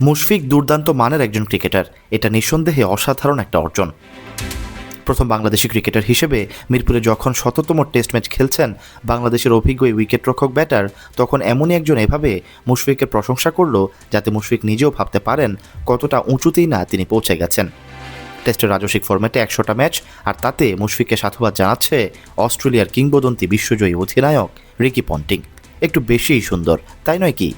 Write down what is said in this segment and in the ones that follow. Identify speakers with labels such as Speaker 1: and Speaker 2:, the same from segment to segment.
Speaker 1: মুশফিক দুর্দান্ত মানের একজন ক্রিকেটার। এটা নিঃসন্দেহে অসাধারণ একটা অর্জন। প্রথম বাংলাদেশি ক্রিকেটার হিসেবে মিরপুরে যখন শততম টেস্ট ম্যাচ খেলছেন বাংলাদেশের অভিজ্ঞ উইকেটরক্ষক ব্যাটার, তখন এমনই একজন এভাবে মুশফিকের প্রশংসা করল যাতে মুশফিক নিজেও ভাবতে পারেন কতটা উঁচুতেই না তিনি পৌঁছে গেছেন। টেস্টের রাজস্বিক ফরম্যাটে একশোটা ম্যাচ, আর তাতে মুশফিককে সাধুবাদ জানাচ্ছে অস্ট্রেলিয়ার কিংবদন্তি বিশ্বজয়ী অধিনায়ক রিকি পন্টিং। একটু বেশিই সুন্দর, তাই নয় কি?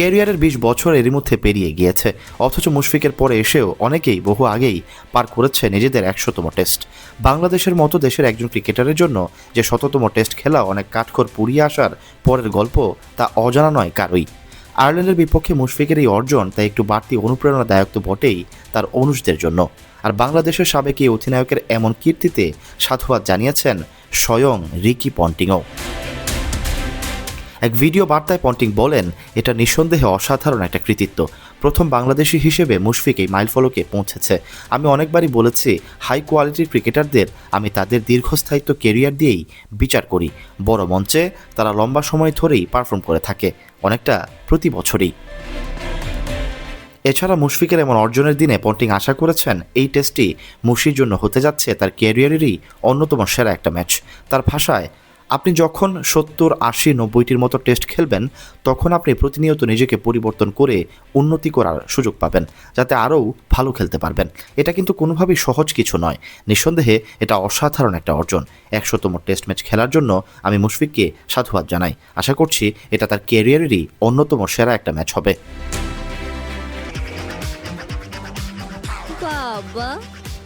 Speaker 1: ক্যারিয়ারের বিশ বছর এরই মধ্যে পেরিয়ে গিয়েছে। অথচ মুশফিকের পরে এসেও অনেকেই বহু আগেই পার করেছে নিজেদের একশোতম টেস্ট। বাংলাদেশের মতো দেশের একজন ক্রিকেটারের জন্য যে শততম টেস্ট খেলা অনেক কাঠখড় পুড়িয়ে আসার পরের গল্প তা অজানা নয় কারোই। আয়ারল্যান্ডের বিপক্ষে মুশফিকের এই অর্জন তাই একটু বাড়তি অনুপ্রেরণাদায়ক তো বটেই তার অনুষদের জন্য। আর বাংলাদেশের সাবেক এই অধিনায়কের এমন কীর্তিতে সাধুবাদ জানিয়েছেন স্বয়ং রিকি পন্টিংও। এক ভিডিও বার্তায় পন্টিং বলেন, এটা নিঃসন্দেহে অসাধারণ একটা কৃতিত্ব। প্রথম বাংলাদেশি হিসেবে মুশফিক এই মাইলফলকে পৌঁছেছে। আমি অনেকবারই বলেছি, হাই কোয়ালিটির ক্রিকেটারদের আমি তাদের দীর্ঘস্থায়িত্ব কেরিয়ার দিয়েই বিচার করি। বড় মঞ্চে তারা লম্বা সময় ধরেই পারফর্ম করে থাকে, অনেকটা প্রতি বছরই। এছাড়া মুশফিকের এমন অর্জনের দিনে পন্টিং আশা করেছেন, এই টেস্টটি মুশির জন্য হতে যাচ্ছে তার ক্যারিয়ারেরই অন্যতম সেরা একটা ম্যাচ। তার ভাষায় আপনি যখন সত্তর, আশি, নব্বইটির মতো টেস্ট খেলবেন, তখন আপনি প্রতিনিয়ত নিজেকে পরিবর্তন করে উন্নতি করার সুযোগ পাবেন, যাতে আরও ভালো খেলতে পারবেন। এটা কিন্তু কোনোভাবেই সহজ কিছু নয়। নিঃসন্দেহে এটা অসাধারণ একটা অর্জন। একশোতম টেস্ট ম্যাচ খেলার জন্য আমি মুশফিককে সাধুবাদ জানাই। আশা করছি এটা তার ক্যারিয়ারেরই অন্যতম সেরা একটা ম্যাচ হবে।
Speaker 2: বাবা।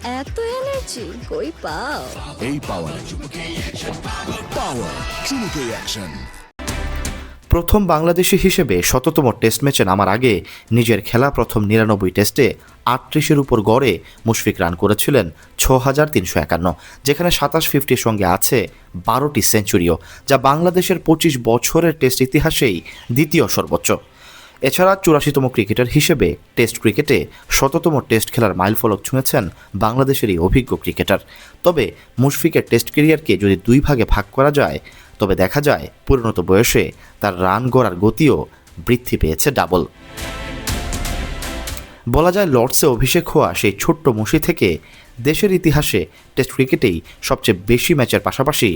Speaker 2: এত এনার্জি কই পাও?
Speaker 3: এই পাওয়ার পাওয়ার চুমুকে অ্যাকশন
Speaker 1: প্রথম বাংলাদেশি হিসেবে শততম টেস্ট ম্যাচে নামার আগে নিজের খেলা প্রথম নিরানব্বই টেস্টে আটত্রিশের উপর গড়ে মুশফিক রান করেছিলেন ছ হাজার তিনশো একান্ন যেখানে সাতাশ ফিফটির সঙ্গে আছে বারোটি সেঞ্চুরিও যা বাংলাদেশের পঁচিশ বছরের টেস্ট ইতিহাসেই দ্বিতীয় সর্বোচ্চ। এছাড়া চুরাশিতম ক্রিকেটার হিসেবে টেস্ট ক্রিকেটে শততম টেস্ট খেলার মাইলফলক ছুঁয়েছেন বাংলাদেশেরই অভিজ্ঞ ক্রিকেটার। তবে মুশফিকের টেস্ট ক্যারিয়ারকে যদি দুই ভাগে ভাগ করা যায়, তবে দেখা যায় পরিণত বয়সে তার রান গড়ার গতিও বৃদ্ধি পেয়েছে ডাবল। বলা যায় লর্ডসে অভিষেক হওয়া সেই ছোট্ট মুশি থেকে দেশের ইতিহাসে টেস্ট ক্রিকেটেই সবচেয়ে বেশি ম্যাচের পাশাপাশি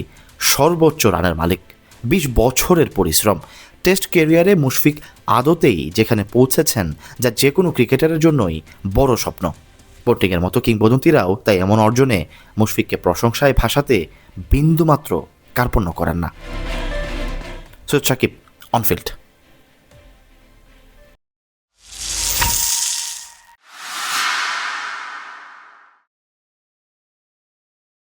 Speaker 1: সর্বোচ্চ রানের মালিক। বিশ বছরের পরিশ্রম। টেস্ট কেরিয়ারে মুশফিক আদতেই যেখানে পৌঁছেছেন যা যে কোনো ক্রিকেটারের জন্যই বড় স্বপ্ন। বোর্টিংয়ের মতো কিংবদন্তিরাও তাই এমন অর্জনে মুশফিককে প্রশংসায় ভাষাতে বিন্দুমাত্র কার্পণ্য করেন না। Syed Sakib, on field.